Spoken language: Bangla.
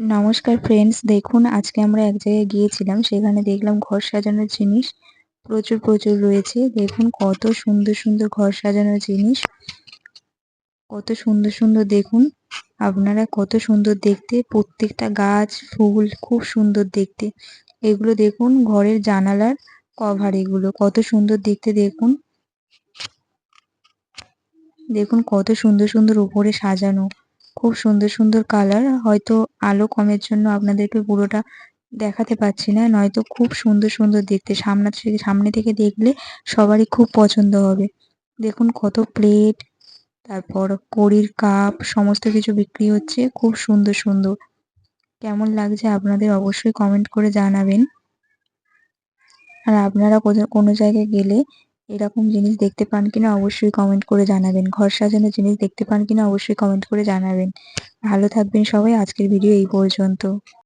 নমস্কার ফ্রেন্ডস দেখুন আজকে আমরা এক জায়গায় গিয়েছিলাম, সেখানে দেখলাম ঘর সাজানোর জিনিস প্রচুর প্রচুর রয়েছে। দেখুন কত সুন্দর সুন্দর ঘর সাজানোর জিনিস। কত সুন্দর সুন্দর দেখুন। আপনারা কত সুন্দর দেখতে, প্রত্যেকটা গাছ, ফুল খুব সুন্দর দেখতে। এগুলো দেখুন ঘরের জানালার কভার এগুলো। কত সুন্দর দেখতে দেখুন। দেখুন কত সুন্দর সুন্দর উপরে সাজানো। খুব সুন্দর সুন্দর কালার হয়তো আলো কমের জন্য আপনাদেরকে পুরোটা দেখাতে পাচ্ছি না, নয়তো খুব সুন্দর সুন্দর দেখতে। সামনে থেকে সামনে থেকে দেখলে সবারই খুব পছন্দ হবে। দেখুন কত প্লেট তারপর কড়ির কাপ সমস্ত কিছু বিক্রি হচ্ছে। খুব সুন্দর সুন্দর। কেমন লাগছে আপনাদের অবশ্যই কমেন্ট করে জানাবেন। আর আপনারা কোনো জায়গায় গেলে এরকম জিনিস দেখতে পান কিনা অবশ্যই কমেন্ট করে জানাবেন। ঘর সাজানোর জিনিস দেখতে পান কিনা অবশ্যই কমেন্ট করে জানাবেন। ভালো থাকবেন সবাই, আজকের ভিডিও এই পর্যন্ত।